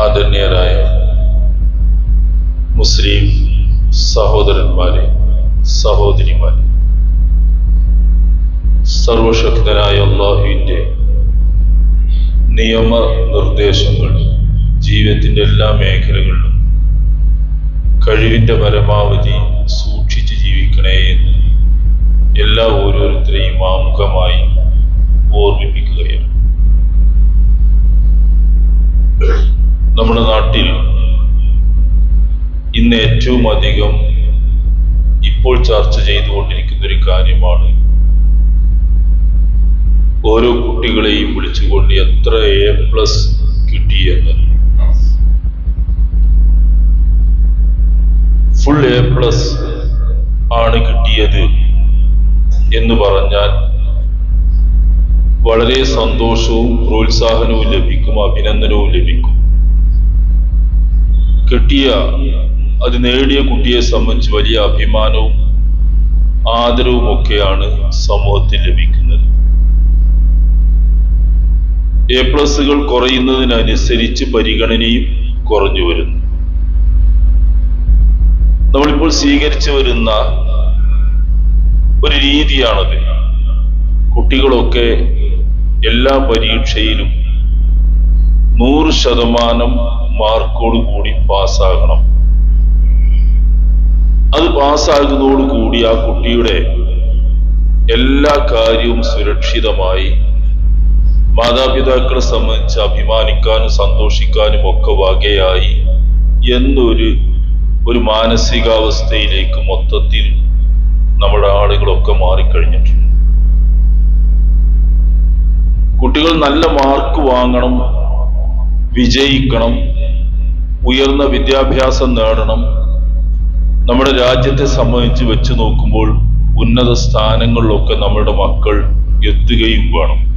ആദരണീയരായ മുസ്ലിം സഹോദരന്മാരെ സഹോദരിമാരെ സർവശക്തനായ അള്ളാഹുവിന്റെ നിയമ നിർദ്ദേശങ്ങൾ ജീവിതത്തിന്റെ എല്ലാ മേഖലകളിലും കഴിവിന്റെ പരമാവധി സൂക്ഷിച്ച് ജീവിക്കണേ എന്ന് എല്ലാ ഓരോരുത്തരെയും ആമുഖമായി ഓർമ്മിപ്പിക്കുകയാണ്. നമ്മുടെ നാട്ടിൽ ഇന്ന് ഏറ്റവും അധികം ഇപ്പോൾ ചർച്ച ചെയ്തുകൊണ്ടിരിക്കുന്ന ഒരു കാര്യമാണ് ഓരോ കുട്ടികളെയും വിളിച്ചുകൊണ്ട് എത്ര എ പ്ലസ് കിട്ടിയെന്ന് ഫുൾ എ പ്ലസ് ആണ് കിട്ടിയത് എന്ന് പറഞ്ഞാൽ വളരെ സന്തോഷവും പ്രോത്സാഹനവും ലഭിക്കും അഭിനന്ദനവും ലഭിക്കും. കിട്ടിയ അത് നേടിയ കുട്ടിയെ സംബന്ധിച്ച് വലിയ അഭിമാനവും ആദരവും ഒക്കെയാണ് സമൂഹത്തിൽ ലഭിക്കുന്നത്. എ പ്ലസുകൾ കുറയുന്നതിനനുസരിച്ച് പരിഗണനയും കുറഞ്ഞു വരുന്നു. നമ്മളിപ്പോൾ സ്വീകരിച്ചു വരുന്ന ഒരു രീതിയാണത്. കുട്ടികളൊക്കെ എല്ലാ പരീക്ഷയിലും നൂറ് ശതമാനം മാർക്കോട് കൂടി പാസ്സാകണം. അത് പാസ്സാകുന്നതോടുകൂടി ആ കുട്ടിയുടെ എല്ലാ കാര്യവും സുരക്ഷിതമായി മാതാപിതാക്കളെ സംബന്ധിച്ച് അഭിമാനിക്കാനും സന്തോഷിക്കാനും ഒക്കെ വകയായി എന്നൊരു ഒരു മാനസികാവസ്ഥയിലേക്ക് മൊത്തത്തിൽ നമ്മുടെ ആളുകളൊക്കെ മാറിക്കഴിഞ്ഞിട്ടുണ്ട്. കുട്ടികൾ നല്ല മാർക്ക് വാങ്ങണം. വിജയിക്കണം ഉയർന്ന വിദ്യാഭ്യാസം നേടണം. നമ്മുടെ രാജ്യത്തെ സംബന്ധിച്ച് വെച്ച് നോക്കുമ്പോൾ ഉന്നത സ്ഥാനങ്ങളിലൊക്കെ നമ്മുടെ മക്കൾ എത്തുകയും വേണം.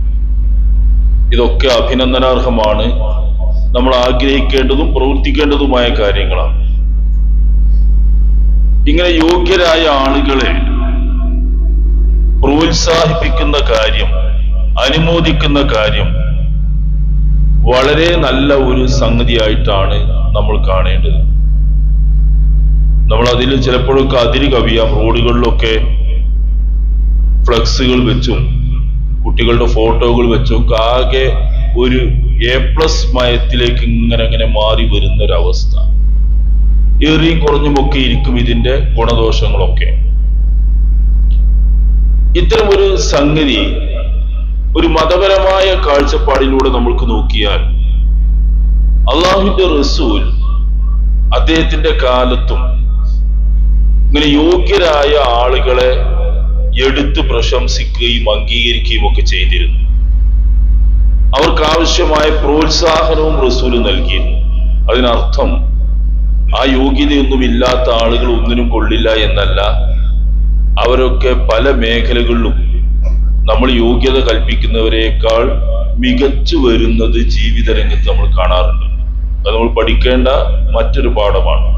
ഇതൊക്കെ അഭിനന്ദനാർഹമാണ്. നമ്മൾ ആഗ്രഹിക്കേണ്ടതും പ്രവർത്തിക്കേണ്ടതുമായ കാര്യങ്ങളാണ്. ഇങ്ങനെ യോഗ്യരായ ആളുകളെ പ്രോത്സാഹിപ്പിക്കുന്ന കാര്യം അനുമോദിക്കുന്ന കാര്യം വളരെ നല്ല ഒരു സംഗതിയായിട്ടാണ് നമ്മൾ കാണേണ്ടത്. നമ്മൾ അതിൽ ചിലപ്പോഴൊക്കെ അതിര് കവിയാം റോഡുകളിലൊക്കെ ഫ്ലക്സുകൾ വെച്ചും കുട്ടികളുടെ ഫോട്ടോകൾ വെച്ചും ഒക്കെ ആകെ ഒരു എ പ്ലസ് മയത്തിലേക്ക് ഇങ്ങനെ അങ്ങനെ മാറി വരുന്ന ഒരവസ്ഥ ഏറിയും കുറഞ്ഞുമൊക്കെ ഇരിക്കും ഇതിന്റെ ഗുണദോഷങ്ങളൊക്കെ. ഇത്തരം ഒരു സംഗതി ഒരു മതപരമായ കാഴ്ചപ്പാടിലൂടെ നമ്മൾക്ക് നോക്കിയാൽ അള്ളാഹുവിന്റെ റസൂൽ അദ്ദേഹത്തിന്റെ കാലത്തും ഇങ്ങനെ യോഗ്യരായ ആളുകളെ എടുത്ത് പ്രശംസിക്കുകയും അംഗീകരിക്കുകയും ഒക്കെ ചെയ്തിരുന്നു. അവർക്ക് ആവശ്യമായ പ്രോത്സാഹനവും റസൂൽ നൽകിയിരുന്നു. അതിനർത്ഥം ആ യോഗ്യതയൊന്നും ഇല്ലാത്ത ആളുകൾ ഒന്നിനും കൊള്ളില്ല എന്നല്ല. അവരൊക്കെ പല മേഖലകളിലും നമ്മൾ യോഗ്യത കൽപ്പിക്കുന്നവരെക്കാൾ മികച്ചു വരുന്നത് ജീവിത രംഗത്ത് നമ്മൾ കാണാറുണ്ട്. അത് നമ്മൾ പഠിക്കേണ്ട മറ്റൊരു പാഠമാണ്.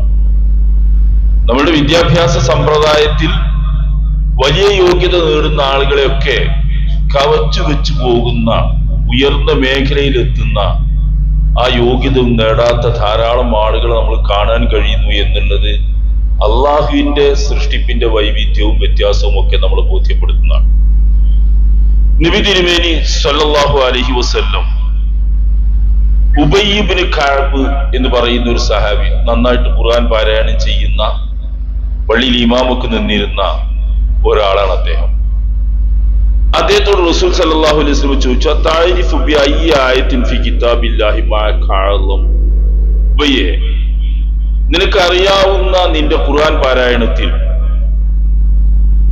നമ്മുടെ വിദ്യാഭ്യാസ സമ്പ്രദായത്തിൽ വലിയ യോഗ്യത നേടുന്ന ആളുകളെയൊക്കെ കവച്ചു വെച്ചു പോകുന്ന ഉയർന്ന മേഖലയിൽ എത്തുന്ന ആ യോഗ്യത നേടാത്ത ധാരാളം ആളുകളെ നമ്മൾ കാണാൻ കഴിയുന്നു എന്നുള്ളത് അള്ളാഹുവിന്റെ സൃഷ്ടിപ്പിന്റെ വൈവിധ്യവും വ്യത്യാസവും ഒക്കെ നമ്മൾ ബോധ്യപ്പെടുത്തുന്നതാണ്. നബി തിരുമേനി സല്ലല്ലാഹു അലൈഹി വസല്ലം ഉബയ്യബിന് കാബ് എന്ന് പറയുന്ന ഒരു സഹാബി നന്നായിട്ട് ഖുർആൻ പാരായണം ചെയ്യുന്ന പള്ളിയിൽ ഇമാമൊക്കെ നിന്നിരുന്ന ഒരാളാണ് അദ്ദേഹം അദ്ദേഹത്തോട് റസൂൽ സല്ലല്ലാഹു അലൈഹി വസല്ലം ചോദിച്ചു താഴെ ബി അയ്യി ആയത്തിൻ ഫി കിതാബില്ലാഹി മാ കഅലം?" ഉബയ്യേ നിനക്ക് അറിയാവുന്ന നിന്റെ ഖുർആൻ പാരായണത്തിൽ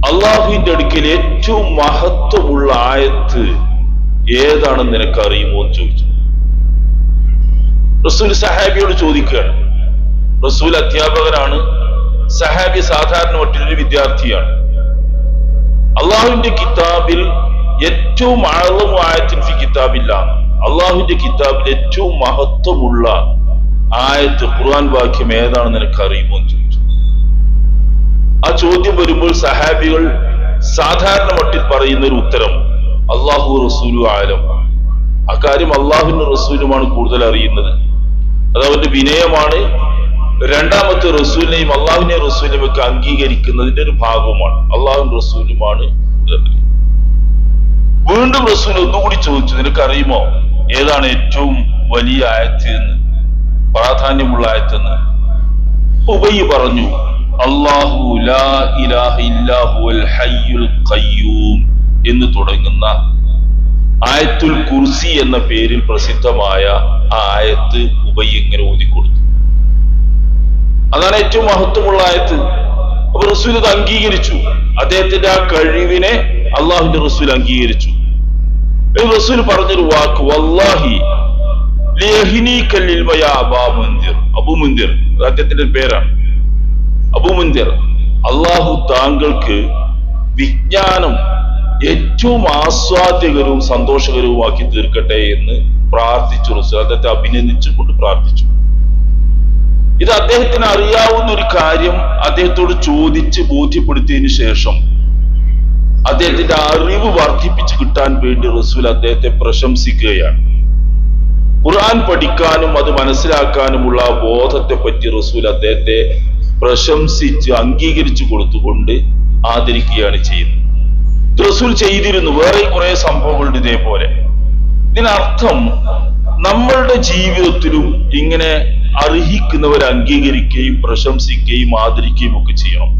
അള്ളാഹുവിന്റെ അടുക്കൽ ഏറ്റവും മഹത്വമുള്ള ആയത്ത് ഏതാണെന്ന് നിനക്ക് അറിയുമോ എന്ന് ചോദിച്ചു. റസൂൽ സഹാബിയോട് ചോദിക്കുകയാണ്. റസൂൽ അധ്യാപകനാണ്. സഹാബി സാധാരണ മറ്റൊരു വിദ്യാർത്ഥിയാണ്. അള്ളാഹുവിന്റെ കിതാബിൽ ഏറ്റവും ആഴവും ആയത്തിൻഫി കിതാബില്ല. അള്ളാഹുവിന്റെ കിതാബിൽ ഏറ്റവും മഹത്വമുള്ള ആയത്ത് ഖുർആൻ വാക്യം ഏതാണെന്ന് നിനക്ക് അറിയുമോ എന്ന് ചോദിച്ചു. ആ ചോദ്യം വരുമ്പോൾ സഹാബികൾ സാധാരണ മട്ടിൽ പറയുന്ന ഒരു ഉത്തരം അള്ളാഹു റസൂലു ആലം അക്കാര്യം അള്ളാഹുവിന്റെ റസൂലുമാണ് കൂടുതൽ അറിയുന്നത്. അത് അവന്റെ വിനയമാണ്. രണ്ടാമത്തെ റസൂലിനെയും അള്ളാഹുവിനെയും റസൂലിനെയും ഒക്കെ അംഗീകരിക്കുന്നതിന്റെ ഒരു ഭാഗവുമാണ് അള്ളാഹു റസൂലുമാണ് വീണ്ടും റസൂൽ ഒന്നുകൂടി ചോദിച്ചു നിനക്ക് അറിയുമോ ഏതാണ് ഏറ്റവും വലിയ ആയത്ത് എന്ന്? പ്രാധാന്യമുള്ള ആയത്തെന്ന് ഉബൈ പറഞ്ഞു അള്ളാഹു ലാ ഇലാഹ ഹയ്യുൽ ഖയ്യൂം എന്ന് തുടങ്ങുന്ന ആയത്തുൽ കുർസി എന്ന പേരിൽ പ്രസിദ്ധമായ ആ ആയത്ത് ഉബൈ ഇങ്ങനെ ഓതിക്കൊടുത്തു. അതാണ് ഏറ്റവും മഹത്വമുള്ള ആയത്ത്. അപ്പൊ റസൂൽ ഇത് അംഗീകരിച്ചു. അദ്ദേഹത്തിന്റെ ആ കഴിവിനെ അള്ളാഹുന്റെ റസൂൽ അംഗീകരിച്ചു. റസൂൽ പറഞ്ഞൊരു വാക്ക് വല്ലാഹി അബു അത് അദ്ദേഹത്തിന്റെ പേരാണ്. അബൂ മുൻദിർ അള്ളാഹു താങ്കൾക്ക് വിജ്ഞാനം ഏറ്റവും ആസ്വാദ്യകരവും സന്തോഷകരവുമാക്കി തീർക്കട്ടെ എന്ന് പ്രാർത്ഥിച്ചു. അദ്ദേഹത്തെ അഭിനന്ദിച്ചുകൊണ്ട് പ്രാർത്ഥിച്ചു. ഇത് അദ്ദേഹത്തിന് അറിയാവുന്ന ഒരു കാര്യം അദ്ദേഹത്തോട് ചോദിച്ച് ബോധ്യപ്പെടുത്തിയതിനു ശേഷം അദ്ദേഹത്തിന്റെ അറിവ് വർദ്ധിപ്പിച്ചു കിട്ടാൻ വേണ്ടി റസൂൽ അദ്ദേഹത്തെ പ്രശംസിക്കുകയാണ്. ഖുർആൻ പഠിക്കാനും അത് മനസ്സിലാക്കാനുമുള്ള ബോധത്തെ പറ്റി റസൂൽ അദ്ദേഹത്തെ പ്രശംസിച്ച് അംഗീകരിച്ചു കൊടുത്തുകൊണ്ട് ആദരിക്കുകയാണ് ചെയ്യുന്നത്. റസൂൽ ചെയ്തിരുന്നു. വേറെ കുറെ സംഭവങ്ങളുണ്ട് ഇതേപോലെ. ഇതിനർത്ഥം നമ്മളുടെ ജീവിതത്തിലും ഇങ്ങനെ അർഹിക്കുന്നവരെ അംഗീകരിക്കുകയും പ്രശംസിക്കുകയും ആദരിക്കുകയും ഒക്കെ ചെയ്യണം.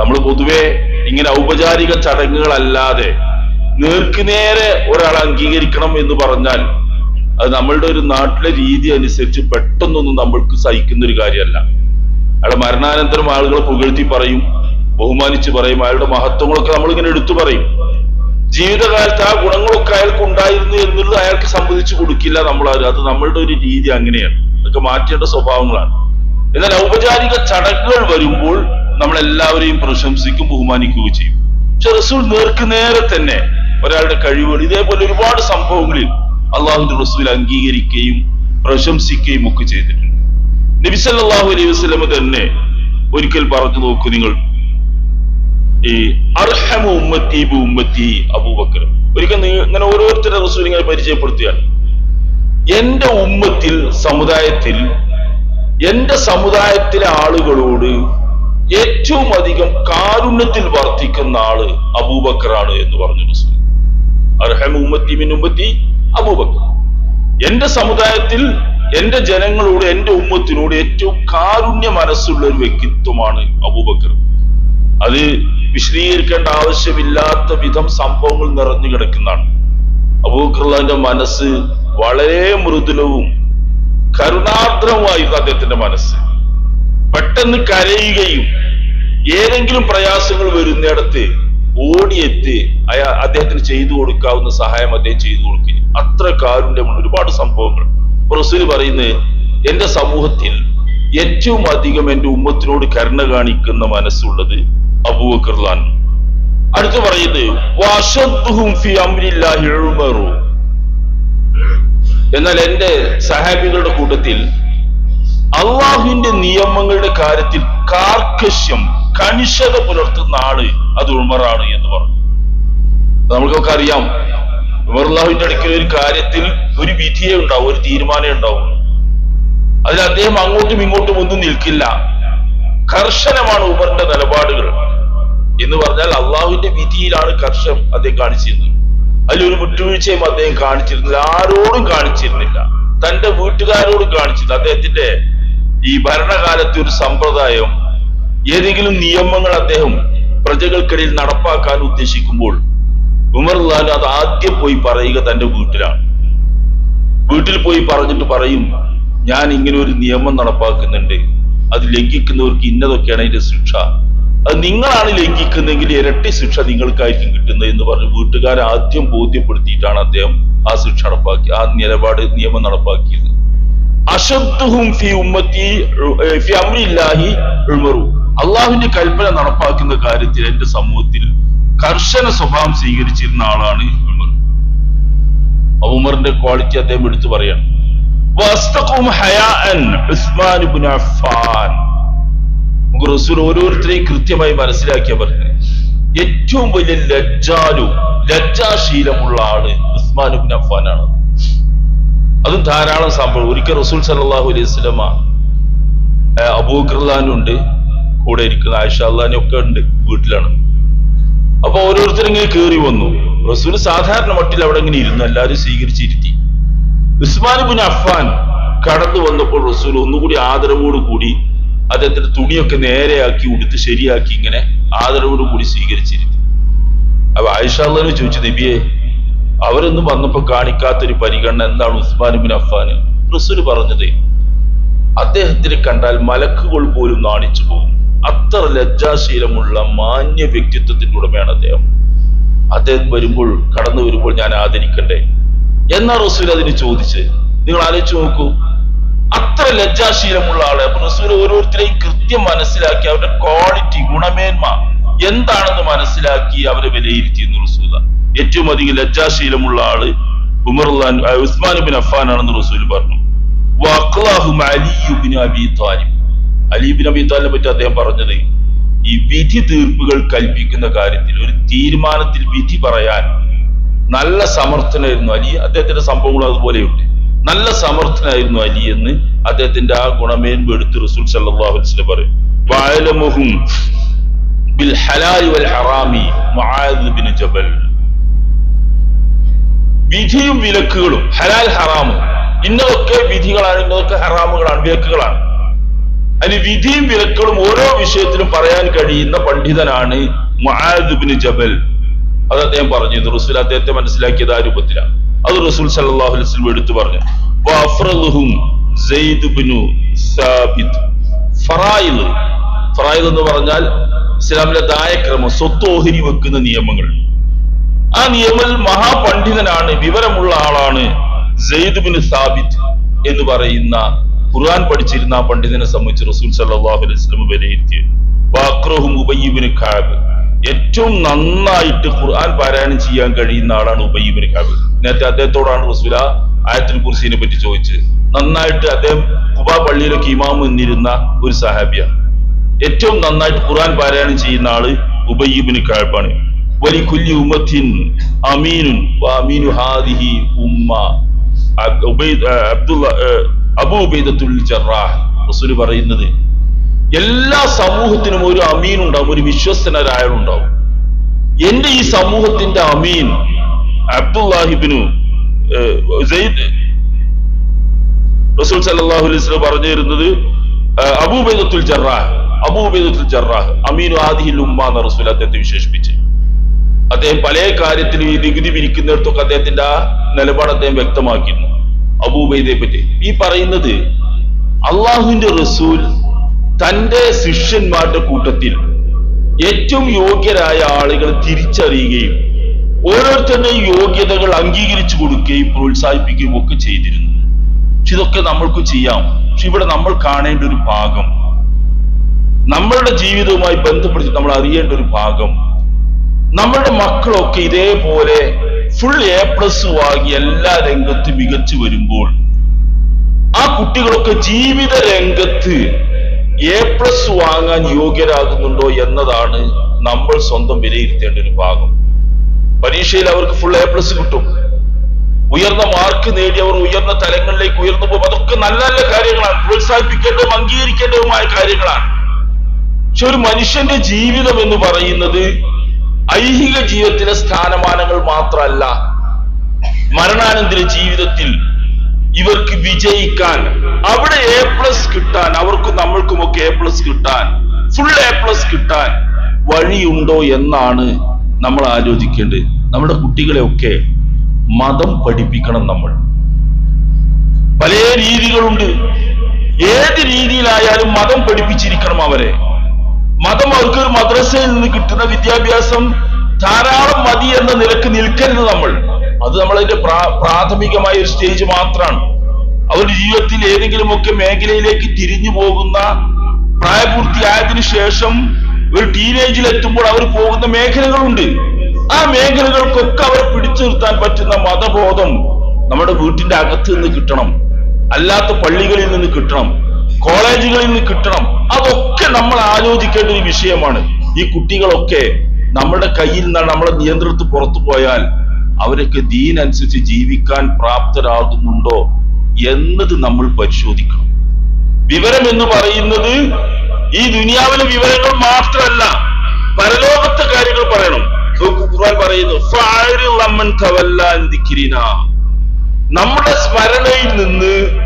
നമ്മൾ പൊതുവെ ഇങ്ങനെ ഔപചാരിക ചടങ്ങുകളല്ലാതെ നേർക്കുനേരെ ഒരാളെ അംഗീകരിക്കണം എന്ന് പറഞ്ഞാൽ അത് നമ്മളുടെ ഒരു നാട്ടിലെ രീതി അനുസരിച്ച് പെട്ടെന്നൊന്നും നമ്മൾക്ക് സഹിക്കുന്ന ഒരു കാര്യമല്ല. അയാളുടെ മരണാനന്തരം ആളുകൾ പുകഴ്ത്തി പറയും ബഹുമാനിച്ച് പറയും അയാളുടെ മഹത്വങ്ങളൊക്കെ നമ്മൾ ഇങ്ങനെ എടുത്തു പറയും. ജീവിതകാലത്ത് ആ ഗുണങ്ങളൊക്കെ അയാൾക്ക് ഉണ്ടായിരുന്നു എന്നുള്ളത് അയാൾക്ക് സംബന്ധിച്ച് കൊടുക്കില്ല നമ്മൾ അത്. നമ്മളുടെ ഒരു രീതി അങ്ങനെയാണ്. അതൊക്കെ മാറ്റേണ്ട സ്വഭാവങ്ങളാണ്. എന്നാൽ ഔപചാരിക ചടങ്ങുകൾ വരുമ്പോൾ നമ്മൾ എല്ലാവരെയും പ്രശംസിക്കും ബഹുമാനിക്കുകയും ചെയ്യും. പക്ഷെ റസൂൽ നേർക്ക് നേരെ തന്നെ ഒരാളുടെ കഴിവുകൾ ഇതേപോലെ ഒരുപാട് സംഭവങ്ങളിൽ അള്ളാഹുന്റെ റസൂൽ അംഗീകരിക്കുകയും പ്രശംസിക്കുകയും ഒക്കെ ചെയ്തിട്ടുണ്ട്. നബി സല്ലല്ലാഹു അലൈഹി വസല്ലം തന്നെ ഒരിക്കൽ പറഞ്ഞു നോക്കൂ നിങ്ങൾ. ഈ അർഹമ ഉമ്മത്തി ഉമ്മത്തി അബൂബക്കർ. ഒരിക്കൽ ഇങ്ങനെ ഓരോരുത്തരുടെ റസൂൽ ഇങ്ങനെ പരിചയപ്പെടുത്തിയാണ് എന്റെ ഉമ്മത്തിൽ സമുദായത്തിൽ എന്റെ സമുദായത്തിലെ ആളുകളോട് ഏറ്റവും അധികം കാരുണ്യത്തിൽ വർത്തിക്കുന്ന ആൾ അബൂബക്കറാണ് എന്ന് പറഞ്ഞു റസൂൽ. അർഹമ ഉമ്മത്തി മിൻ ഉമ്മത്തി അബൂബക്കർ. എന്റെ സമുദായത്തിൽ എന്റെ ജനങ്ങളോട് എന്റെ ഉമ്മത്തിനോട് ഏറ്റവും കാരുണ്യ മനസ്സുള്ള ഒരു വ്യക്തിത്വമാണ് അബൂബക്കർ. അത് വിശദീകരിക്കേണ്ട ആവശ്യമില്ലാത്ത വിധം സംഭവങ്ങൾ നിറഞ്ഞു കിടക്കുന്നതാണ്. അബൂബക്കറിന്റെ മനസ്സ് വളരെ മൃദുലവും കരുണാർദ്രവുമായിരുന്നു അദ്ദേഹത്തിന്റെ മനസ്സ്. പെട്ടെന്ന് കരയുകയും ഏതെങ്കിലും പ്രയാസങ്ങൾ വരുന്നിടത്ത് ഓടിയെത്തി അയാ അദ്ദേഹത്തിന് ചെയ്തു കൊടുക്കാവുന്ന സഹായം അദ്ദേഹം ചെയ്തു കൊടുക്കുകയും. അത്ര കാരുണ്യമുള്ള ഒരുപാട് സംഭവങ്ങൾ. റസൂൽ പറയുന്നത് എന്റെ സമൂഹത്തിൽ ഏറ്റവും അധികം എന്റെ ഉമ്മത്തിനോട് കരുണ കാണിക്കുന്ന മനസ്സുള്ളത് അബൂബക്കർലാൻ അടുത്ത് പറയുന്നത് എന്നാൽ എന്റെ സഹാബികളുടെ കൂട്ടത്തിൽ അള്ളാഹുവിന്റെ നിയമങ്ങളുടെ കാര്യത്തിൽ കാർക്കശ്യം കണിശത പുലർത്തുന്ന ആൾ അത് ഉമറാണ് എന്ന് പറഞ്ഞു. നമുക്കൊക്കെ അറിയാം ഉമർലാഹുവിന്റെ അടുക്കൽ ഒരു കാര്യത്തിൽ ഒരു വിധിയെ ഉണ്ടാവും ഒരു തീരുമാനം ഉണ്ടാവും. അതിൽ അദ്ദേഹം അങ്ങോട്ടും ഇങ്ങോട്ടും ഒന്നും നിൽക്കില്ല. കർശനമാണ് ഉമറിന്റെ നിലപാടുകൾ. എന്ന് പറഞ്ഞാൽ അള്ളാഹുവിന്റെ വിധിയിലാണ് കർഷം അദ്ദേഹം കാണിച്ചിരുന്നത്. അതിലൊരു വിട്ടുവീഴ്ചയും അദ്ദേഹം കാണിച്ചിരുന്നില്ല ആരോടും കാണിച്ചിരുന്നില്ല. തന്റെ വീട്ടുകാരോടും കാണിച്ചിരുന്നു അദ്ദേഹത്തിന്റെ ഈ ഭരണകാലത്തെ ഒരു സമ്പ്രദായം ഏതെങ്കിലും നിയമങ്ങൾ അദ്ദേഹം പ്രജകൾക്കിടയിൽ നടപ്പാക്കാൻ ഉദ്ദേശിക്കുമ്പോൾ ഉമർ ലാൽ അത് ആദ്യം പോയി പറയുക തന്റെ വീട്ടിലാണ്. വീട്ടിൽ പോയി പറഞ്ഞിട്ട് പറയും ഞാൻ ഇങ്ങനെ ഒരു നിയമം നടപ്പാക്കുന്നുണ്ട്. അത് ലംഘിക്കുന്നവർക്ക് ഇന്നതൊക്കെയാണ് അതിന്റെ ശിക്ഷ. അത് നിങ്ങളാണ് ലംഘിക്കുന്നതെങ്കിൽ ഇരട്ടി ശിക്ഷ നിങ്ങൾക്കായിരിക്കും കിട്ടുന്നത് എന്ന് പറഞ്ഞ് വീട്ടുകാരെ ആദ്യം ബോധ്യപ്പെടുത്തിയിട്ടാണ് അദ്ദേഹം ആ ശിക്ഷ നടപ്പാക്കി ആ നിലപാട് നിയമം നടപ്പാക്കിയത്. അശബ്ദുഹും ഫി ഉമ്മത്തി അള്ളാഹുവിന്റെ കൽപ്പന നടപ്പാക്കുന്ന കാര്യത്തിൽ എന്റെ സമൂഹത്തിൽ കർശന സ്വഭാവം സ്വീകരിച്ചിരുന്ന ആളാണ് ഉമർ. ഉമറിന്റെ ക്വാളിറ്റി അദ്ദേഹം എടുത്തു പറയാണ്. അഫ്ഫാൻ. റസൂൽ ഓരോരുത്തരെയും കൃത്യമായി മനസ്സിലാക്കിയ പറഞ്ഞത്. ഏറ്റവും വലിയ ലജ്ജാലു ലജ്ജാശീലമുള്ള ആൾ ഉസ്മാൻ ഇബ്നു അഫ്ഫാനാണ്. അതും ധാരാളം സംഭവം ഒരിക്കൽ റസൂൽ സല്ലല്ലാഹു അലൈഹി വസല്ലമ അബൂഖർലാനുണ്ട് കൂടെ ഇരിക്കുന്ന ആയിഷ അള്ളഹാനും ഒക്കെ ഉണ്ട് വീട്ടിലാണ്. അപ്പൊ ഓരോരുത്തർ ഇങ്ങനെ കയറി വന്നു. റസൂൽ സാധാരണ മട്ടിൽ അവിടെ ഇങ്ങനെ ഇരുന്നു എല്ലാവരും സ്വീകരിച്ചിരുത്തി. ഉസ്മാൻ ബിൻ അഫ്ഫാൻ കടന്നു വന്നപ്പോൾ റസൂൽ ഒന്നുകൂടി ആദരവോട് കൂടി അദ്ദേഹത്തിന്റെ തുണിയൊക്കെ നേരെയാക്കി ഉടുത്ത് ശരിയാക്കി ഇങ്ങനെ ആദരവോട് കൂടി സ്വീകരിച്ചിരുത്തി. അപ്പൊ ആയിഷ അള്ളഹാനെ ചോദിച്ചു നബിയെ അവരൊന്നും വന്നപ്പോ കാണിക്കാത്തൊരു പരിഗണന എന്താണ് ഉസ്മാൻ ബിൻ അഫ്ഫാന്? റസൂൽ പറഞ്ഞത് അദ്ദേഹത്തിനെ കണ്ടാൽ മലക്കുകൾ പോലും നാണിച്ചു പോകും. അത്ര ലജ്ജാശീലമുള്ള മാന്യ വ്യക്തിത്വത്തിന്റെ ഉടമയാണ് അദ്ദേഹം. അദ്ദേഹം വരുമ്പോൾ കടന്നു വരുമ്പോൾ ഞാൻ ആദരിക്കണ്ടേ? എന്നാ റസൂൽ അതിന് ചോദിച്ച്? നിങ്ങൾ ആലോചിച്ച് നോക്കൂ. അത്ര ലജ്ജാശീലമുള്ള ആൾ അപ്പൊ റസൂൽ ഓരോരുത്തരെയും കൃത്യം മനസ്സിലാക്കി അവരുടെ ക്വാളിറ്റി ഗുണമേന്മ എന്താണെന്ന് മനസ്സിലാക്കി അവരെ വിലയിരുത്തിയെന്ന് റസൂല ഏറ്റവും അധികം ലജ്ജാശീലമുള്ള ആൾ ഉമർ ഉസ്മാൻ ബിൻ അഫാൻ ആണെന്ന് റസൂൽ പറഞ്ഞു. Ali Abi Talib Ali bin Abi താലിനെ പറ്റി അദ്ദേഹം പറഞ്ഞത് ഈ വിധി തീർപ്പുകൾ കൽപ്പിക്കുന്ന കാര്യത്തിൽ ഒരു തീരുമാനത്തിൽ വിധി പറയാൻ നല്ല സമർത്ഥനായിരുന്നു അലി. അദ്ദേഹത്തിന്റെ സംഭവങ്ങൾ അതുപോലെയുണ്ട്. നല്ല സമർത്ഥനായിരുന്നു അലി എന്ന് അദ്ദേഹത്തിന്റെ ആ ഗുണമേന്മ എടുത്ത് റസൂൽ സല്ലല്ലാഹു അലൈഹി പറയും. വഅലമുഹും ബിൽ ഹലാലി വൽ ഹറാമി മുആദ് ബിൻ ജബൽ. വിധിയും വിലക്കുകളും ഹലാൽ ഹറാമും ഇന്നതൊക്കെ വിധികളാണ് ഇന്നതൊക്കെ ഹറാമുകളാണ് വിലക്കുകളാണ്. അതിന് വിധിയും വിലക്കുകളും ഓരോ വിഷയത്തിലും പറയാൻ കഴിയുന്ന പണ്ഡിതനാണ് ജബൽ. അത് അദ്ദേഹം പറഞ്ഞു. റസൂൽ അദ്ദേഹത്തെ മനസ്സിലാക്കിയത് ആ രൂപത്തിലാണ്. അത് റസൂൽ സല്ലാഹു വസല്ലം എടുത്തു പറഞ്ഞു. ഫറായിൽ എന്ന് പറഞ്ഞാൽ ഇസ്ലാമിലെ ദായക്രമം സ്വത്ത് ഓഹരി വെക്കുന്ന നിയമങ്ങൾ. ആ നിയമൽ മഹാപണ്ഡിതനാണ് വിവരമുള്ള ആളാണ് സെയ്ദ് എന്ന് പറയുന്ന ഖുർആൻ പഠിച്ചിരുന്ന ആ പണ്ഡിതനെ സംബന്ധിച്ച് റസൂൽ സല്ലല്ലാഹു അലൈഹി വസല്ലം വിലയിരുത്തി. വാക്രഹും ഉബയ്യബിന് ഖാബ് ഏറ്റവും നന്നായിട്ട് ഖുർആൻ പാരായണം ചെയ്യാൻ കഴിയുന്ന ആളാണ് ഉബയ്യബിന് ഖാബ് നേരത്തെ അദ്ദേഹത്തോടാണ് റസൂല ആയത്തിൽ കുർസീനെ പറ്റി ചോദിച്ചത്. നന്നായിട്ട് അദ്ദേഹം കുബ പള്ളിയിലൊക്കെ ഇമാം നിന്നിരുന്ന ഒരു സഹാബിയാണ്. ഏറ്റവും നന്നായിട്ട് ഖുർആൻ പാരായണം ചെയ്യുന്ന ആൾ ഉബയ്യബിന് ഖാബാണ് വലി കുല്ലി ഉമ്മത്തിൻ അമീനുൻ അമീനു ഹാദിഹി ഉമ്മ. അബ്ദുള്ള അബൂ ഉബൈദത്തുൽ ജറാഹ് റസൂൽ പറയുന്നത് എല്ലാ സമൂഹത്തിനും ഒരു അമീൻ ഉണ്ടാവും ഒരു വിശ്വസ്തനായ ഉണ്ടാവും എന്റെ ഈ സമൂഹത്തിന്റെ അമീൻ അബ്ദുല്ലാഹിബിനു റസൂൽ സല്ലല്ലാഹു അലൈഹി വസല്ലം പറഞ്ഞു തരുന്നത് അബൂബൈദത്തുൽ ജറാഹ് അബൂബൈദത്തുൽ ജറാഹ് അമീനു ആദിഹിൽ ഉമ്മ എന്ന റസൂൽ അദ്ദേഹത്തെ വിശേഷിപ്പിച്ച്. അദ്ദേഹം പല കാര്യത്തിലും ഈ നികുതി പിരിക്കുന്നിടത്തൊക്കെ അദ്ദേഹത്തിന്റെ ആ നിലപാട് അദ്ദേഹം വ്യക്തമാക്കിയിരുന്നു. അബൂബൈദയെ പറ്റി. ഈ പറയുന്നത് അള്ളാഹുവിന്റെ റസൂൽ തന്റെ ശിഷ്യന്മാരുടെ കൂട്ടത്തിൽ ഏറ്റവും യോഗ്യരായ ആളുകൾ തിരിച്ചറിയുകയും ഓരോരുത്തരുടെ യോഗ്യതകൾ അംഗീകരിച്ചു കൊടുക്കുകയും പ്രോത്സാഹിപ്പിക്കുകയും ഒക്കെ ചെയ്തിരുന്നു. പക്ഷെ ഇതൊക്കെ നമ്മൾക്ക് ചെയ്യാം. പക്ഷെ ഇവിടെ നമ്മൾ കാണേണ്ട ഒരു ഭാഗം നമ്മളുടെ ജീവിതവുമായി ബന്ധപ്പെടുത്തി നമ്മൾ അറിയേണ്ട ഒരു ഭാഗം നമ്മളുടെ മക്കളൊക്കെ ഇതേപോലെ ഫുൾ എ പ്ലസ് വാങ്ങി എല്ലാ രംഗത്തും മികച്ചു വരുമ്പോൾ ആ കുട്ടികളൊക്കെ ജീവിത രംഗത്ത് എ പ്ലസ് വാങ്ങാൻ യോഗ്യരാകുന്നുണ്ടോ എന്നതാണ് നമ്മൾ സ്വന്തം വിലയിരുത്തേണ്ട ഒരു ഭാഗം. പരീക്ഷയിൽ അവർക്ക് ഫുൾ എ പ്ലസ് കിട്ടും. ഉയർന്ന മാർക്ക് നേടി അവർ ഉയർന്ന തലങ്ങളിലേക്ക് ഉയർന്നു പോകും. അതൊക്കെ നല്ല നല്ല കാര്യങ്ങളാണ്. പ്രോത്സാഹിപ്പിക്കേണ്ടതും അംഗീകരിക്കേണ്ടതുമായ കാര്യങ്ങളാണ്. പക്ഷെ ഒരു മനുഷ്യന്റെ ജീവിതം എന്ന് പറയുന്നത് ഐഹിക ജീവിതത്തിലെ സ്ഥാനമാനങ്ങൾ മാത്രമല്ല മരണാനന്തര ജീവിതത്തിൽ ഇവർക്ക് വിജയിക്കാൻ അവിടെ എ പ്ലസ് കിട്ടാൻ അവർക്കും നമ്മൾക്കുമൊക്കെ എ പ്ലസ് കിട്ടാൻ ഫുൾ എ പ്ലസ് കിട്ടാൻ വഴിയുണ്ടോ എന്നാണ് നമ്മൾ ആലോചിക്കേണ്ടത്. നമ്മുടെ കുട്ടികളെ ഒക്കെ മതം പഠിപ്പിക്കണം നമ്മൾ. പല രീതികളുണ്ട്. ഏത് രീതിയിലായാലും മതം പഠിപ്പിച്ചിരിക്കണം അവരെ. മതം അവർക്ക് മദ്രസയിൽ നിന്ന് കിട്ടുന്ന വിദ്യാഭ്യാസം ധാരാളം മതി എന്ന നിലയ്ക്ക് നിൽക്കരുത് നമ്മൾ. അത് നമ്മളതിന്റെ പ്രാഥമികമായ ഒരു സ്റ്റേജ് മാത്രമാണ് അവരുടെ ജീവിതത്തിൽ ഏതെങ്കിലും ഒക്കെ മേഖലയിലേക്ക് തിരിഞ്ഞു പോകുന്ന പ്രായപൂർത്തിയായതിനു ശേഷം ഒരു ടീനേജിൽ എത്തുമ്പോൾ അവർ പോകുന്ന മേഖലകളുണ്ട്. ആ മേഖലകൾക്കൊക്കെ അവർ പിടിച്ചു നിർത്താൻ പറ്റുന്ന മതബോധം നമ്മുടെ വീട്ടിന്റെ അകത്ത് നിന്ന് കിട്ടണം. അല്ലാത്ത പള്ളികളിൽ നിന്ന് കിട്ടണം. കോളേജുകളിൽ നിന്ന് കിട്ടണം. അതൊക്കെ നമ്മൾ ആലോചിക്കേണ്ട ഒരു വിഷയമാണ്. ഈ കുട്ടികളൊക്കെ നമ്മുടെ കയ്യിൽ നിന്നാണ് നമ്മളെ നിയന്ത്രണത്തിൽ പുറത്തു പോയാൽ അവരൊക്കെ ദീൻ അനുസരിച്ച് ജീവിക്കാൻ പ്രാപ്തരാകുന്നുണ്ടോ എന്നത് നമ്മൾ പരിശോധിക്കണം. വിവരം എന്ന് പറയുന്നത് ഈ ദുനിയാവിലെ വിവരങ്ങൾ മാത്രമല്ല പരലോകത്തെ കാര്യങ്ങൾ പറയണം. ഖുർആൻ പറയുന്നു. നമ്മുടെ സ്മരണയിൽ നിന്ന്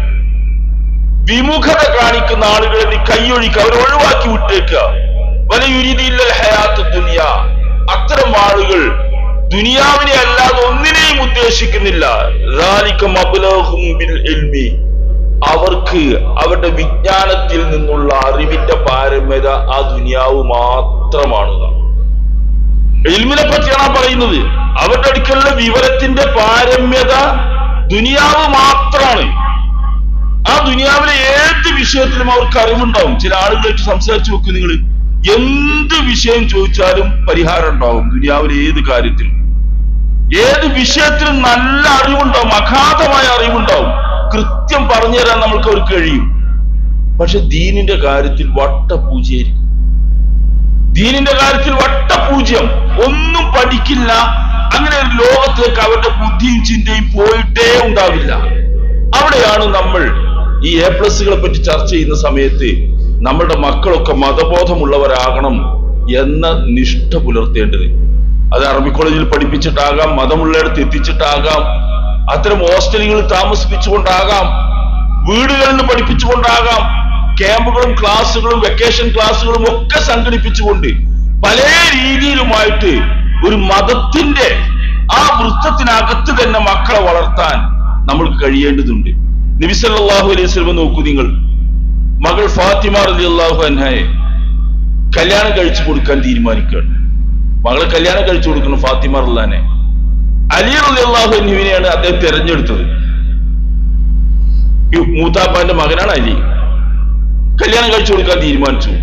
വിമുഖത കാണിക്കുന്ന ആളുകളെ നീ കൈയൊഴിക്കുക അവരെ ഒഴിവാക്കി വിട്ടേക്ക. വല യുരിതിയില്ല ഹയാത്ത് ദുനിയ. അത്തരം ആളുകൾ ദുനിയാവിനെ അല്ലാതെ ഒന്നിനെയും ഉദ്ദേശിക്കുന്നില്ല. അവർക്ക് അവരുടെ വിജ്ഞാനത്തിൽ നിന്നുള്ള അറിവിന്റെ പാരമ്യത ആ ദുനിയാവ് മാത്രമാണ്. എൽമിനെ പറ്റിയാണ് പറയുന്നത്. അവരുടെ അടുക്കലുള്ള വിവരത്തിന്റെ പാരമ്യത ദുനിയാവ് മാത്രമാണ് ആ ദുനിയാവിലെ ഏത് വിഷയത്തിലും അവർക്ക് അറിവുണ്ടാവും. ചില ആളുകളായിട്ട് സംസാരിച്ചു നോക്കും നിങ്ങൾ എന്ത് വിഷയം ചോദിച്ചാലും പരിഹാരം ഉണ്ടാവും ദുനിയാവിലെ ഏത് കാര്യത്തിലും. ഏത് വിഷയത്തിലും നല്ല അറിവുണ്ടാവും അഗാധമായ അറിവുണ്ടാവും. കൃത്യം പറഞ്ഞു തരാൻ നമ്മൾക്ക് അവർക്ക് കഴിയും. പക്ഷെ ദീനിന്റെ കാര്യത്തിൽ വട്ടപൂജയായിരിക്കും. ദീനിന്റെ കാര്യത്തിൽ വട്ടപൂജ്യം. ഒന്നും പഠിക്കില്ല. അങ്ങനെ ഒരു ലോകത്തേക്ക് അവരുടെ ബുദ്ധിയും ചിന്തയും പോയിട്ടേ ഉണ്ടാവില്ല. അവിടെയാണ് നമ്മൾ ഈ എ പ്ലസുകളെ പറ്റി ചർച്ച ചെയ്യുന്ന സമയത്ത് നമ്മുടെ മക്കളൊക്കെ മതബോധമുള്ളവരാകണം എന്ന നിഷ്ഠ പുലർത്തേണ്ടത്. അത് അറബി കോളേജിൽ പഠിപ്പിച്ചിട്ടാകാം മതമുള്ളിടത്ത് എത്തിച്ചിട്ടാകാം അത്തരം ഹോസ്റ്റലുകളിൽ താമസിപ്പിച്ചുകൊണ്ടാകാം വീടുകളിൽ നിന്ന് പഠിപ്പിച്ചുകൊണ്ടാകാം ക്യാമ്പുകളും ക്ലാസ്സുകളും വെക്കേഷൻ ക്ലാസ്സുകളും ഒക്കെ സംഘടിപ്പിച്ചുകൊണ്ട് പല രീതിയിലുമായിട്ട് ഒരു മതത്തിന്റെ ആ വൃത്തത്തിനകത്ത് തന്നെ മക്കളെ വളർത്താൻ നമ്മൾക്ക് കഴിയേണ്ടതുണ്ട്. നബി സല്ലല്ലാഹു അലൈഹി വസല്ലം നോക്കൂ നിങ്ങൾ. മകൾ ഫാത്തിമ റളിയല്ലാഹു അൻഹയെ കല്യാണം കഴിച്ചു കൊടുക്കാൻ തീരുമാനിക്കുകയാണ്. മകളെ കല്യാണം കഴിച്ചു കൊടുക്കണം ഫാത്തിമ റല്ലാനെ അലി റളിയല്ലാഹു അൻഹുവിനെയാണ് അദ്ദേഹം തിരഞ്ഞെടുത്തത്. മൂത്താപ്പാന്റെ മകനാണ് അലി. കല്യാണം കഴിച്ചു കൊടുക്കാൻ തീരുമാനിച്ചു.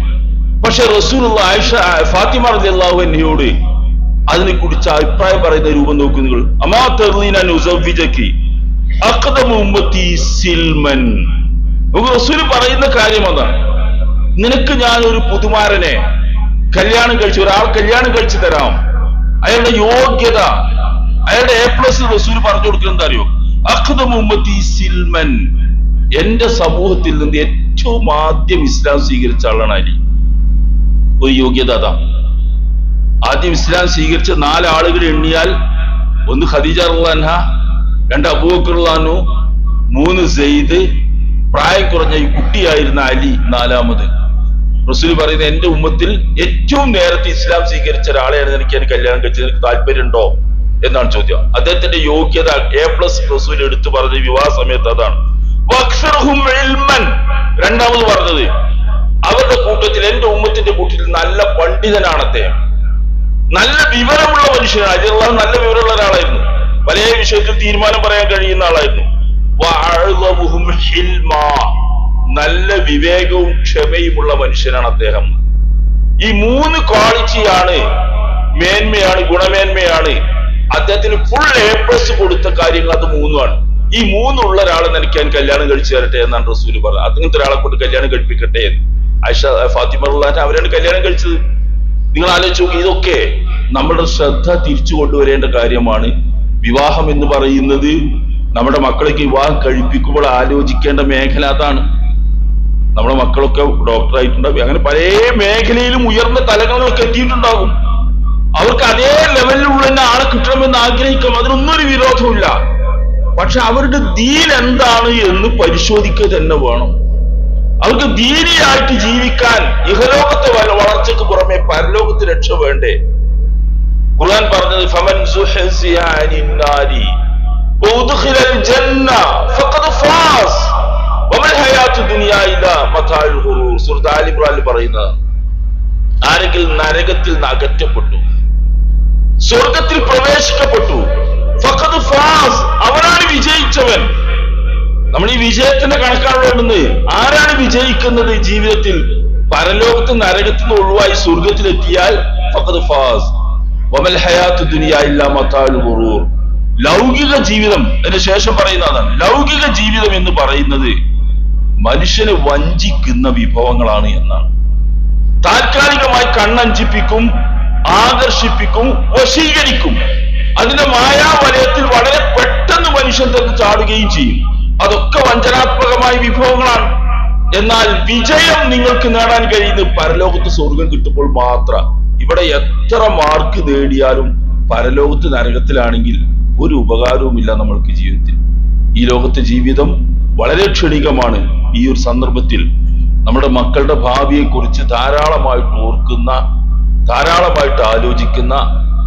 പക്ഷെ റസൂൽ ആയിഷ ഫാത്തിമ റളിയല്ലാഹു അൻഹയോട് അതിനെ കുറിച്ച് അഭിപ്രായം പറയുന്ന രൂപം നോക്കൂ നിങ്ങൾ. അമാ തെർലീന ഉമ്മത്തി സിൽമൻ. റസൂൽ പറയുന്ന കാര്യം അതാണ് നിനക്ക് ഞാൻ ഒരു പുതുമാരനെ കല്യാണം കഴിച്ചു ഒരാൾ കല്യാണം കഴിച്ചു തരാം. അയാളുടെ യോഗ്യത അയാളുടെ എ പ്ലസ് റസൂൽ പറഞ്ഞു കൊടുക്കുന്നത് അറിയോ? അഖദമു ഉമ്മത്തി സിൽമൻ. എന്റെ സമൂഹത്തിൽ നിന്ന് ഏറ്റവും ആദ്യം ഇസ്ലാം സ്വീകരിച്ച ആളാണ് അലി. ഒരു യോഗ്യത അതാ. ആദ്യം ഇസ്ലാം സ്വീകരിച്ച നാല് ആളുകൾ എണ്ണിയാൽ ഒന്ന് ഖദീജ റുല്ലാൻഹ രണ്ട് അബൂബക്കറുല്ലാനു മൂന്ന് സെയ്ദ് പ്രായം കുറഞ്ഞ ഈ കുട്ടിയായിരുന്ന അലി നാലാമത്. റസൂൽ പറയുന്ന എന്റെ ഉമ്മത്തിൽ ഏറ്റവും നേരത്തെ ഇസ്ലാം സ്വീകരിച്ച ഒരാളെയാണ് എനിക്ക് എനിക്ക് കല്യാണം കഴിച്ചത്. എനിക്ക് താല്പര്യമുണ്ടോ? എന്നാണ് ചോദ്യം. അദ്ദേഹത്തിന്റെ യോഗ്യത എ പ്ലസ് റസൂൽ എടുത്തു പറഞ്ഞ വിവാഹ സമയത്ത് അതാണ്. രണ്ടാമത് പറഞ്ഞത് അവരുടെ കൂട്ടത്തിൽ എന്റെ ഉമ്മത്തിന്റെ കൂട്ടത്തിൽ നല്ല പണ്ഡിതനാണ് അദ്ദേഹം. നല്ല വിവരമുള്ള മനുഷ്യനാണ്. അജിറുള്ള നല്ല വിവരമുള്ള ഒരാളായിരുന്നു. പല വിഷയത്തിൽ തീരുമാനം പറയാൻ കഴിയുന്ന ആളായിരുന്നു. നല്ല വിവേകവും ക്ഷമയുമുള്ള മനുഷ്യനാണ് അദ്ദേഹം. ഈ മൂന്ന് ക്വാളിറ്റിയാണ് മേന്മയാണ് ഗുണമേന്മയാണ്. അദ്ദേഹത്തിന് ഫുൾ എ പ്ലസ് കൊടുത്ത കാര്യങ്ങൾ അത് മൂന്നുമാണ്. ഈ മൂന്നുള്ള ഒരാളെ നിനക്ക് ഞാൻ കല്യാണം കഴിച്ചു തരട്ടെ എന്നാണ് റസൂൽ പറഞ്ഞത്. അങ്ങനത്തെ ഒരാളെ കൊണ്ട് കല്യാണം കഴിപ്പിക്കട്ടെ എന്ന്. ആയിഷ ഫാത്തിമ അവരാണ് കല്യാണം കഴിച്ചത്. നിങ്ങൾ ആലോചിച്ച് നോക്കി ഇതൊക്കെ നമ്മുടെ ശ്രദ്ധ തിരിച്ചു കൊണ്ടുവരേണ്ട കാര്യമാണ്. വിവാഹം എന്ന് പറയുന്നത് നമ്മുടെ മക്കളൊക്കെ വിവാഹം കഴിപ്പിക്കുമ്പോൾ ആലോചിക്കേണ്ട മേഖല അതാണ്. നമ്മുടെ മക്കളൊക്കെ ഡോക്ടറായിട്ടുണ്ടാവും. അങ്ങനെ പല മേഖലയിലും ഉയർന്ന തലങ്ങളിലൊക്കെ എത്തിയിട്ടുണ്ടാകും. അവർക്ക് അതേ ലെവലിലുള്ള തന്നെ ആളെ കിട്ടണമെന്ന് ആഗ്രഹിക്കും. അതിനൊന്നും ഒരു വിരോധമില്ല പക്ഷെ അവരുടെ ദീൻ എന്താണ് എന്ന് പരിശോധിക്കുക തന്നെ വേണം. അവർക്ക് ദീനിയായിട്ട് ജീവിക്കാൻ ഇഹലോകത്തെ വളർച്ചയ്ക്ക് പുറമെ പരലോകത്ത് രക്ഷ വേണ്ടേ? ഖുർആൻ പറഞ്ഞത് ഫമൻ നാരി വഉദ്ഖിലൽ ജന്ന ഫഖദ് ഫാസ് വമൽ ഹയാത്തു ദുനിയാ ഇല്ലാ മതാഉൽ ഖുറൂർ സൂറത്ത് ആൽ ഇംറാനിൽ പറയുന്നത് ആരെങ്കിലും നരകത്തിൽ നിന്ന് അകറ്റപ്പെട്ടു സ്വർഗത്തിൽ പ്രവേശിക്കപ്പെട്ടു ഫഖദ് ഫാസ് അവനാണ് വിജയിച്ചവൻ. നമ്മൾ ഈ വിജയത്തിന്റെ കണക്കാണ് വേണ്ടുന്നത് ആരാണ് വിജയിക്കുന്നത് ജീവിതത്തിൽ? പരലോകത്ത് നരകത്തിൽ നിന്ന് ഒഴിവായി സ്വർഗത്തിലെത്തിയാൽ ഫഖദ് വമൽ ഇല്ലാ ഗുറൂർ. ലൗകിക ജീവിതം അതിന് ശേഷം പറയുന്നതാണ് ലൗകിക ജീവിതം എന്ന് പറയുന്നത് മനുഷ്യനെ വഞ്ചിക്കുന്ന വിഭവങ്ങളാണ് എന്നാണ്. താൽക്കാലികമായി കണ്ണഞ്ചിപ്പിക്കും ആകർഷിപ്പിക്കും വശീകരിക്കും. അതിന്റെ മായാവലയത്തിൽ വളരെ പെട്ടെന്ന് മനുഷ്യൻ തന്നെ ചാടുകയും ചെയ്യും. അതൊക്കെ വഞ്ചനാത്മകമായ വിഭവങ്ങളാണ്. എന്നാൽ വിജയം നിങ്ങൾക്ക് നേടാൻ കഴിയുന്നത് പരലോകത്ത് സ്വർഗം കിട്ടുമ്പോൾ മാത്രം. ഇവിടെ എത്ര മാർക്ക് നേടിയാലും പരലോകത്ത് നരകത്തിലാണെങ്കിൽ ഒരു ഉപകാരവുമില്ല നമ്മൾക്ക് ജീവിതത്തിൽ. ഈ ലോകത്തെ ജീവിതം വളരെ ക്ഷണികമാണ്. ഈ ഒരു സന്ദർഭത്തിൽ നമ്മുടെ മക്കളുടെ ഭാവിയെക്കുറിച്ച് ധാരാളമായിട്ട് ഓർക്കുന്ന ധാരാളമായിട്ട് ആലോചിക്കുന്ന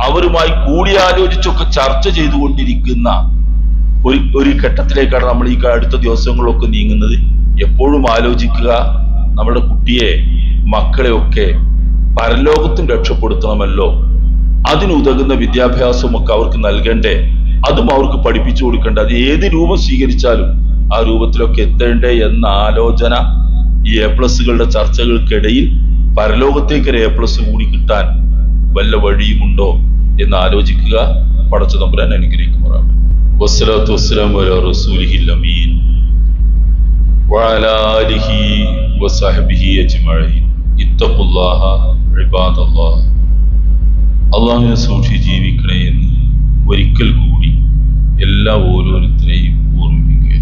അവരുമായി കൂടിയാലോചിച്ചൊക്കെ ചർച്ച ചെയ്തുകൊണ്ടിരിക്കുന്ന ഒരു ഒരു ഘട്ടത്തിലേക്കാണ് നമ്മൾ ഈ അടുത്ത ദിവസങ്ങളിലൊക്കെ നീങ്ങുന്നത്. എപ്പോഴും ആലോചിക്കുക നമ്മുടെ കുട്ടിയെ മക്കളെ ഒക്കെ പരലോകത്തും രക്ഷപ്പെടുത്തണമല്ലോ അതിനുതകുന്ന വിദ്യാഭ്യാസമൊക്കെ അവർക്ക് നൽകണ്ടേ അതും അവർക്ക് പഠിപ്പിച്ചു കൊടുക്കണ്ടേ അത് ഏത് രൂപം സ്വീകരിച്ചാലും ആ രൂപത്തിലൊക്കെ എത്തേണ്ടേ എന്ന ആലോചന ഈ എ പ്ലസുകളുടെ ചർച്ചകൾക്കിടയിൽ പരലോകത്തേക്ക് ഒരു എ പ്ലസ് കൂടി കിട്ടാൻ വല്ല വഴിയുമുണ്ടോ എന്ന് ആലോചിക്കുക പടച്ച തമ്പുരാൻ അനുഗ്രഹിക്കുമാറാണ് വസ്സലാത്തു വസ്സലാം വലാ റസൂലിഹിൽ അമീൻ وعلى آله وصحبه أجمعين اتقوا الله അള്ളാഹിനെ സൂക്ഷി ജീവിക്കണേ എന്ന് ഒരിക്കൽ കൂടി എല്ലാ ഓരോരുത്തരെയും ഓർമ്മിപ്പിക്കുക.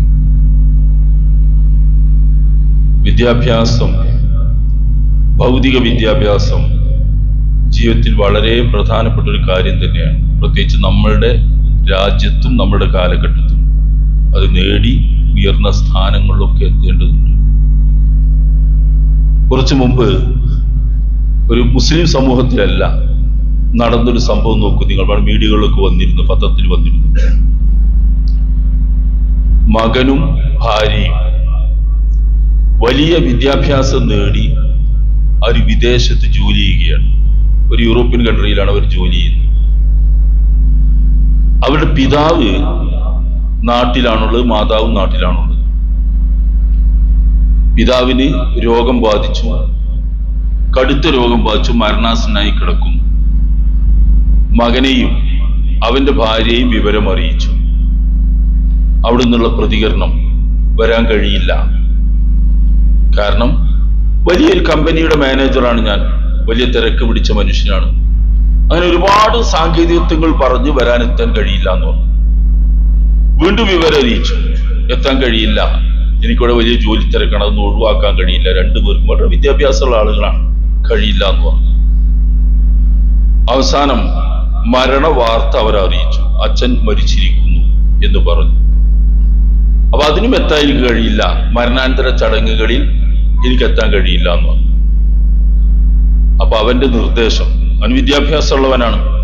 വിദ്യാഭ്യാസം ഭൗതിക വിദ്യാഭ്യാസം ജീവിതത്തിൽ വളരെ പ്രധാനപ്പെട്ട ഒരു കാര്യം തന്നെയാണ്. പ്രത്യേകിച്ച് നമ്മളുടെ രാജ്യത്തും നമ്മുടെ കാലഘട്ടത്തും അത് നേടി ഉയർന്ന സ്ഥാനങ്ങളിലൊക്കെ എത്തേണ്ടതുണ്ട്. കുറച്ചു മുമ്പ് ഒരു മുസ്ലിം സമൂഹത്തിലല്ല നടന്നൊരു സംഭവം നോക്കൂ നിങ്ങൾ. മീഡിയകളിലൊക്കെ വന്നിരുന്നു പത്രത്തിൽ വന്നിരുന്നു. മകനും ഭാര്യയും വലിയ വിദ്യാഭ്യാസം നേടി അവർ വിദേശത്ത് ജോലി ചെയ്യുകയാണ്. ഒരു യൂറോപ്യൻ കൺട്രിയിലാണ് അവർ ജോലി ചെയ്യുന്നത്. അവരുടെ പിതാവ് നാട്ടിലാണുള്ളത് മാതാവും നാട്ടിലാണുള്ളത്. പിതാവിന് രോഗം ബാധിച്ചു. കടുത്ത രോഗം ബാധിച്ചു. മരണാസനായി കിടക്കുന്നു മകനെയും അവന്റെ ഭാര്യയെയും വിവരം അറിയിച്ചു അവിടെ നിന്നുള്ള പ്രതികരണം വരാൻ കഴിയില്ല. കാരണം വലിയൊരു കമ്പനിയുടെ മാനേജറാണ് ഞാൻ. വലിയ തിരക്ക് പിടിച്ച മനുഷ്യനാണ്. അങ്ങനെ ഒരുപാട് സാങ്കേതികത്വങ്ങൾ പറഞ്ഞു വരാൻ എത്താൻ കഴിയില്ല എന്ന് പറഞ്ഞു. വീണ്ടും വിവരം അറിയിച്ചു എത്താൻ കഴിയില്ല. എനിക്കിവിടെ വലിയ ജോലി തിരക്കണം. അതൊന്നും ഒഴിവാക്കാൻ കഴിയില്ല. രണ്ടുപേർക്കും വളരെ വിദ്യാഭ്യാസമുള്ള ആളുകളാണ്. കഴിയില്ല എന്ന് പറഞ്ഞു. അവസാനം മരണ വാർത്ത അവർ അറിയിച്ചു അച്ഛൻ മരിച്ചിരിക്കുന്നു എന്ന് പറഞ്ഞു. അപ്പൊ അതിനും എത്താൻ എനിക്ക് കഴിയില്ല. മരണാനന്തര ചടങ്ങുകളിൽ എനിക്ക് എത്താൻ കഴിയില്ല എന്ന് പറഞ്ഞു. അപ്പൊ അവന്റെ നിർദ്ദേശം അവൻ വിദ്യാഭ്യാസമുള്ളവനാണ്.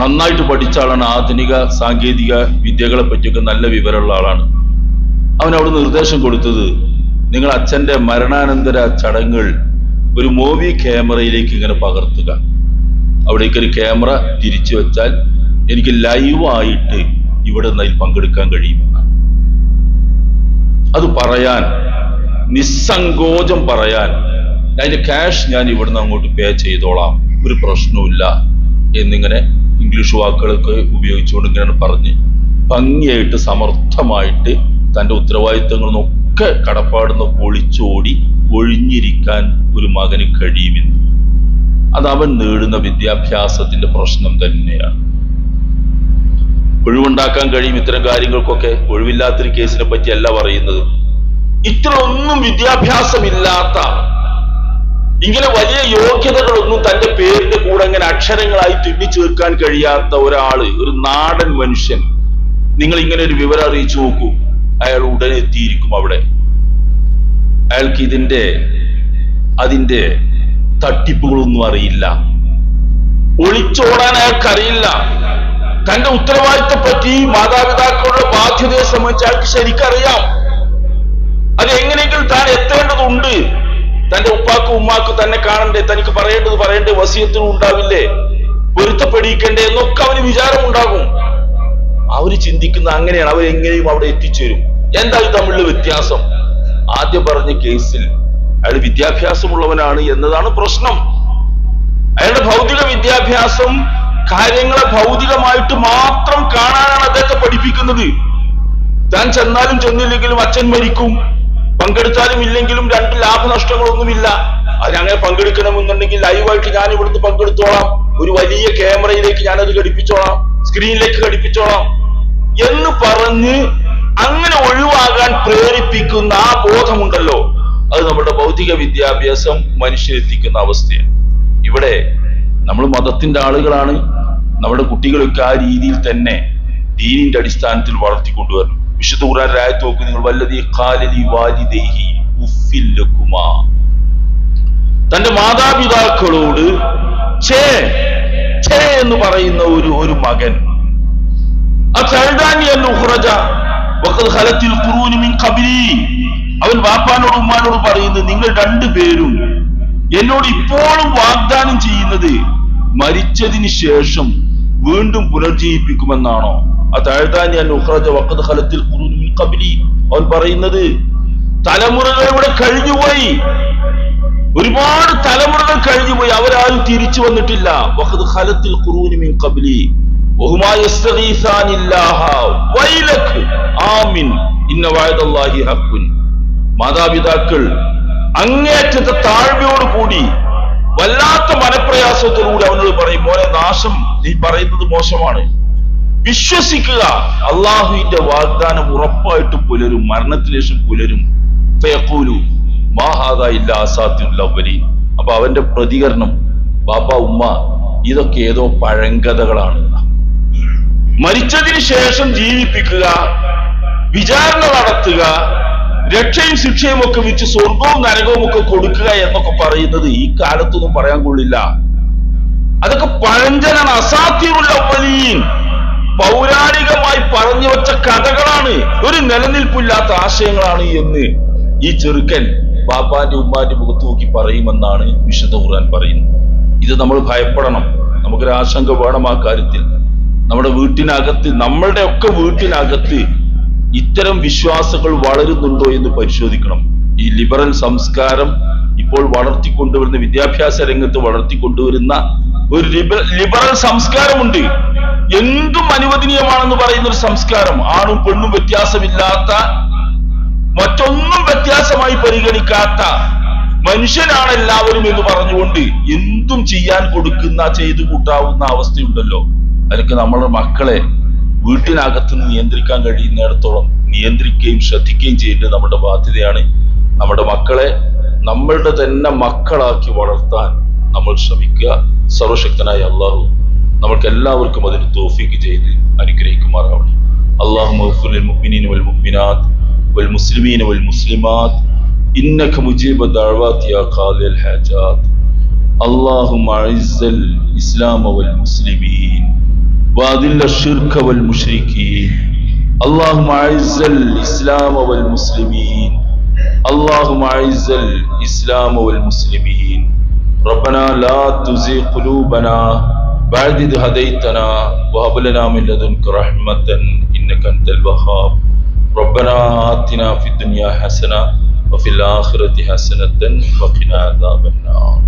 നന്നായിട്ട് പഠിച്ച ആളാണ്. ആധുനിക സാങ്കേതിക വിദ്യകളെ പറ്റിയൊക്കെ നല്ല വിവരമുള്ള ആളാണ്. അവൻ അവിടെ നിർദ്ദേശം കൊടുത്തത് നിങ്ങൾ അച്ഛന്റെ മരണാനന്തര ചടങ്ങുകൾ ഒരു മൂവി ക്യാമറയിലേക്ക് ഇങ്ങനെ പകർത്തുക. അവിടേക്ക് ഒരു ക്യാമറ തിരിച്ചു വെച്ചാൽ എനിക്ക് ലൈവായിട്ട് ഇവിടെ നിന്ന് അതിൽ പങ്കെടുക്കാൻ കഴിയുമെന്നാണ് അത് പറയാൻ നിസ്സങ്കോചം പറയാൻ അതിന്റെ ക്യാഷ് ഞാൻ ഇവിടുന്ന് അങ്ങോട്ട് പേ ചെയ്തോളാം. ഒരു പ്രശ്നവുമില്ല എന്നിങ്ങനെ ഇംഗ്ലീഷ് വാക്കുകളൊക്കെ ഉപയോഗിച്ചുകൊണ്ട് ഇങ്ങനെ പറഞ്ഞ് ഭംഗിയായിട്ട് സമർത്ഥമായിട്ട് തന്റെ ഉത്തരവാദിത്തങ്ങളിൽ നിന്നൊക്കെ കടപ്പാടുന്ന ഒളിച്ചോടി ഒഴിഞ്ഞിരിക്കാൻ ഒരു മകന് കഴിയുമെന്ന്. അത് അവൻ നേടുന്ന വിദ്യാഭ്യാസത്തിന്റെ പ്രശ്നം തന്നെയാണ്. ഒഴിവുണ്ടാക്കാൻ കഴിയും ഇത്തരം കാര്യങ്ങൾക്കൊക്കെ. ഒഴിവില്ലാത്തൊരു കേസിനെ പറ്റിയല്ല പറയുന്നത്. ഇത്ര ഒന്നും വിദ്യാഭ്യാസമില്ലാത്ത ഇങ്ങനെ വലിയ യോഗ്യതകളൊന്നും തന്റെ പേരിന്റെ കൂടെ അങ്ങനെ അക്ഷരങ്ങളായി തുന്നിച്ചേർക്കാൻ കഴിയാത്ത ഒരാൾ ഒരു നാടൻ മനുഷ്യൻ. നിങ്ങൾ ഇങ്ങനെ ഒരു വിവരം അറിയിച്ചു നോക്കൂ. അയാൾ ഉടനെ എത്തിയിരിക്കും അവിടെ. അയാൾക്ക് ഇതിന്റെ അതിന്റെ തട്ടിപ്പുകളൊന്നും അറിയില്ല. ഒളിച്ചോടാൻ അയാൾക്ക് അറിയില്ല. തന്റെ ഉത്തരവാദിത്തത്തെ പറ്റി മാതാപിതാക്കളുടെ ബാധ്യതയെ സംബന്ധിച്ച് അയാൾക്ക് ശരിക്കറിയാം. അത് എങ്ങനെയെങ്കിലും താൻ എത്തേണ്ടതുണ്ട്. തന്റെ ഉപ്പാക്കും ഉമ്മാക്കും തന്നെ കാണണ്ടേ? തനിക്ക് പറയേണ്ടത് പറയേണ്ടേ? വസീയത്തിനും ഉണ്ടാവില്ലേ? പൊരുത്തപ്പെടിയിക്കണ്ടേ? എന്നൊക്കെ അവന് വിചാരമുണ്ടാകും. അവർ ചിന്തിക്കുന്ന അങ്ങനെയാണ്. അവരെങ്ങനെയും അവിടെ എത്തിച്ചേരും. എന്താ തമ്മിലുള്ള വ്യത്യാസം? ആദ്യം പറഞ്ഞ കേസിൽ അയാൾ വിദ്യാഭ്യാസമുള്ളവനാണ് എന്നതാണ് പ്രശ്നം. അയാളുടെ ഭൗതിക വിദ്യാഭ്യാസം കാര്യങ്ങളെ ഭൗതികമായിട്ട് മാത്രം കാണാനാണ് അദ്ദേഹത്തെ പഠിപ്പിക്കുന്നത്. താൻ ചെന്നാലും ചെന്നില്ലെങ്കിലും അച്ഛൻ മരിക്കും. പങ്കെടുത്താലും ഇല്ലെങ്കിലും രണ്ട് ലാഭനഷ്ടങ്ങളൊന്നുമില്ല. അതിനങ്ങനെ പങ്കെടുക്കണമെന്നുണ്ടെങ്കിൽ ലൈവായിട്ട് ഞാൻ ഇവിടുന്ന് പങ്കെടുത്തോളാം. ഒരു വലിയ ക്യാമറയിലേക്ക് ഞാനത് ഘടിപ്പിച്ചോളാം. സ്ക്രീനിലേക്ക് ഘടിപ്പിച്ചോളാം. എന്ന് പറഞ്ഞ് അങ്ങനെ ഒഴിവാകാൻ പ്രേരിപ്പിക്കുന്ന ആ ബോധമുണ്ടല്ലോ. അത് നമ്മുടെ ഭൗതിക വിദ്യാഭ്യാസം മനുഷ്യരെത്തിക്കുന്ന അവസ്ഥയാണ്. ഇവിടെ നമ്മൾ മതത്തിന്റെ ആളുകളാണ്. നമ്മുടെ കുട്ടികളൊക്കെ ആ രീതിയിൽ തന്നെ ദീനിന്റെ അടിസ്ഥാനത്തിൽ വളർത്തിക്കൊണ്ടുവരണം വിശുദ്ധ ഖുർആൻ രായത്ത് നോക്കും നിങ്ങൾ. വല്ലതി തന്റെ മാതാപിതാക്കളോട് ചേ ചേ എന്ന് പറയുന്ന ഒരു ഒരു മകൻ. ആ എന്ന് ഉഹ്റജ അവൻ വാപ്പാനോട് ഉമ്മാനോട് പറയുന്നത് നിങ്ങൾ രണ്ടുപേരും എന്നോട് ഇപ്പോഴും വാഗ്ദാനം ചെയ്യുന്നത് മരിച്ചതിന് ശേഷം വീണ്ടും പുനർജീവിപ്പിക്കുമെന്നാണോ? അത്തഴുതാനി അൽ ഉഹ്റജ ഖുറൂനി മിൻ ഖബ്ലി. അവൻ പറയുന്നത് തലമുറകൾ ഇവിടെ കഴിഞ്ഞുപോയി. ഒരുപാട് തലമുറകൾ കഴിഞ്ഞുപോയി. അവരാരും തിരിച്ചു വന്നിട്ടില്ല. വഖദ് ഖലത്തിൽ ഖുറൂനി മിൻ ഖബ്ലി. മാതാപിതാക്കൾ അങ്ങേറ്റത്തെ താഴ്മയോട് കൂടി വല്ലാത്ത മനപ്രയാസത്തോടുകൂടി അവനോട് പറയും മോനെ നാശം. നീ പറയുന്നത് മോശമാണ്. വിശ്വസിക്കുക. അള്ളാഹുവിന്റെ വാഗ്ദാനം ഉറപ്പായിട്ട് പുലരും. മരണത്തിന് പുലരും. അപ്പൊ അവന്റെ പ്രതികരണം ബാബ ഉമ്മ ഇതൊക്കെ ഏതോ പഴങ്കഥകളാണ്. മരിച്ചതിന് ശേഷം ജീവിപ്പിക്കുക വിചാരണ നടത്തുക രക്ഷയും ശിക്ഷയും ഒക്കെ വെച്ച് സ്വർഗവും നരകവും ഒക്കെ കൊടുക്കുക എന്നൊക്കെ പറയുന്നത് ഈ കാലത്തൊന്നും പറയാൻ കൊള്ളില്ല. അതൊക്കെ പഴഞ്ചനാണ് അസാധ്യമുള്ള വലിയ പൗരാണികമായി പറഞ്ഞു വെച്ച കഥകളാണ്. ഒരു നിലനിൽപ്പില്ലാത്ത ആശയങ്ങളാണ് എന്ന് ഈ ചെറുക്കൻ ബാപ്പാന്റെ ഉമ്മാന്റെ മുഖത്ത് നോക്കി പറയുമെന്നാണ് വിശുദ്ധ ഖുർആൻ പറയുന്നത്. ഇത് നമ്മൾ ഭയപ്പെടണം. നമുക്കൊരു ആശങ്ക വേണം ആ കാര്യത്തിൽ. നമ്മുടെ വീട്ടിനകത്ത് നമ്മളുടെ ഒക്കെ വീട്ടിനകത്ത് ഇത്തരം വിശ്വാസങ്ങൾ വളരുന്നുണ്ടോ എന്ന് പരിശോധിക്കണം. ഈ ലിബറൽ സംസ്കാരം ഇപ്പോൾ വളർത്തിക്കൊണ്ടുവരുന്ന വിദ്യാഭ്യാസ രംഗത്ത് വളർത്തിക്കൊണ്ടുവരുന്ന ഒരു ലിബ- ലിബറൽ സംസ്കാരമുണ്ട്. എന്തും അനുവദനീയമാണെന്ന് പറയുന്ന ഒരു സംസ്കാരം. ആണും പെണ്ണും വ്യത്യാസമില്ലാത്ത മറ്റൊന്നും വ്യത്യാസമായി പരിഗണിക്കാത്ത മനുഷ്യനാണ് എല്ലാവരും എന്ന് പറഞ്ഞുകൊണ്ട് എന്തും ചെയ്യാൻ കൊടുക്കുന്ന ചെയ്തു കൂട്ടാവുന്ന അവസ്ഥയുണ്ടല്ലോ. അതിനൊക്കെ നമ്മുടെ മക്കളെ വീട്ടിനകത്ത് നിന്ന് നിയന്ത്രിക്കാൻ കഴിയുന്നിടത്തോളം നിയന്ത്രിക്കുകയും ശ്രദ്ധിക്കുകയും ചെയ്യേണ്ടത് നമ്മുടെ ബാധ്യതയാണ് നമ്മുടെ മക്കളെ നമ്മളുടെ തന്നെ മക്കളാക്കി വളർത്താൻ നമ്മൾ ശ്രമിക്കുക സർവശക്തനായ അള്ളാഹു നമ്മൾക്ക് എല്ലാവർക്കും അതിന് തോഫീക്ക് ചെയ്ത് അനുഗ്രഹിക്കുമാറാവണം അള്ളാഹു മുഅ്മിനീന വൽ മുഅ്മിനാത്ത് والمسلمين والمسلمات إنك مجيب الدعوات يا قاضي الحاجات اللهم أعز الإسلام والمسلمين وأذل الشرك والمشركين. اللهم أعز الإسلام والمسلمين. اللهم أعز الإسلام والمسلمين. ربنا لا تزغ قلوبنا بعد إذ هديتنا. وهب لنا من لدنك رحمة إنك أنت الوهاب. ربنا آتنا في الدنيا حسنة وفي الآخرة حسنة وقنا عذاب النار.